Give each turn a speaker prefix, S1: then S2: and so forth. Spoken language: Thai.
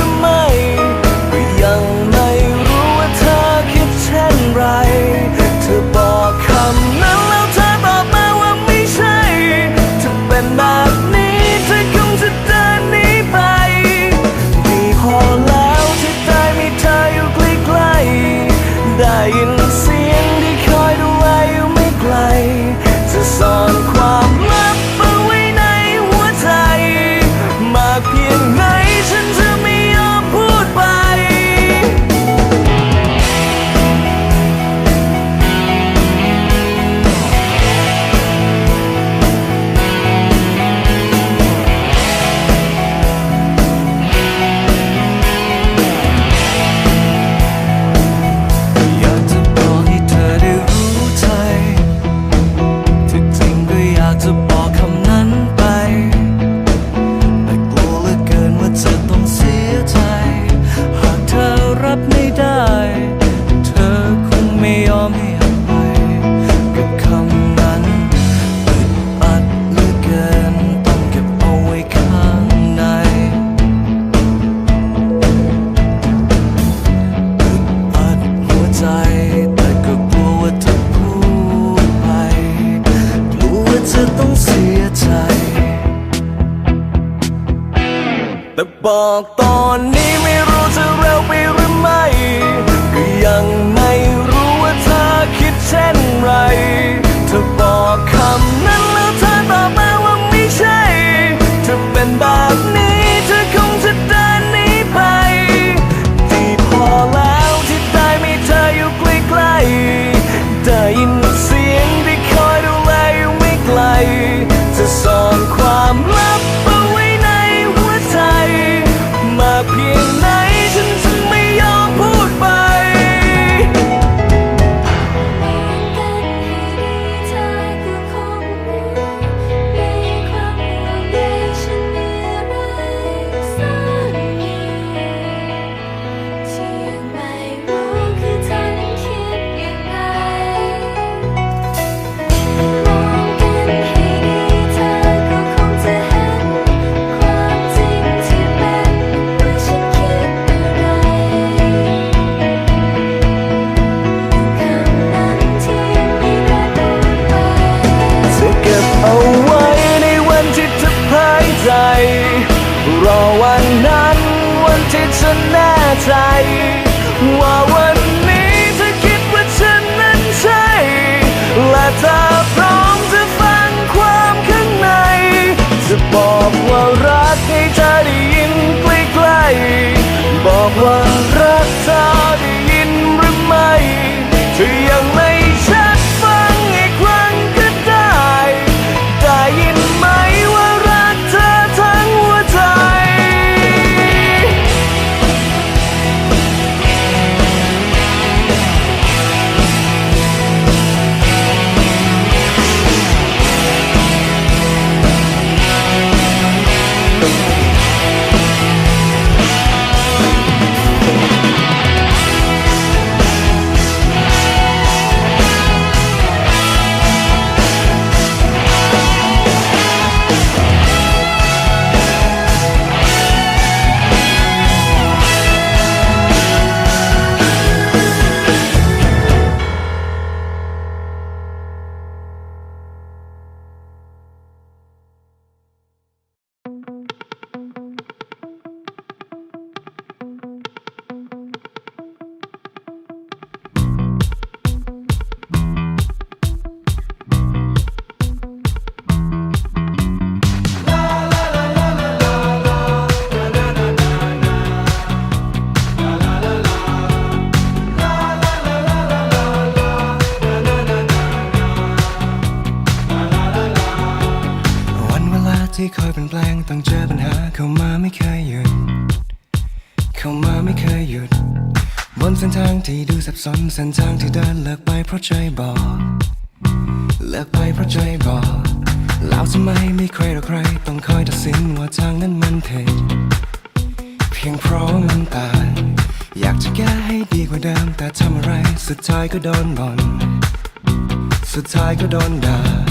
S1: ือ ไม่ก็ยังไม่รู้ว่าเธอคิดเช่นไร เธอบอกคำนั้นแล้วเธอตอบมาว่าไม่ใช่ถ้าเป็นแบบนี้เธอคงจะเดินหนีไป ดีพอแล้วที่ได้มีเธออยู่ใกล้ๆได้ยิน จะต้องเสียใจ แต่บอกตอนนี้ไม่ ค ที่ฉันแน่ใจ ว่าวันนี้เธอคิดว่าฉันนั้นใช่ และถ้าพร้อมจะฟังความข้างใน จะบอกว่ารักให้เธอได้ยินใกล้ๆ
S2: ต้องเจอปัญหาเข้ามาไม่เคยหยุด เข้ามาไม่เคยหยุด บนเส้นทางที่ดูสับสนเส้นทางที่เดินเลิกไปเพราะใจบอก เลิกไปเพราะใจบอกแล้วทำไมไม่ใครหรอใคร ต้องคอยตัดสินว่าทางนั้นมันผิดเพียงเพราะมันตางอยากจะแก้ให้ดีกว่าเดิมแต่ทำอะไร สุดท้ายก็โดนบ่นสุดท้ายก็โดนด่า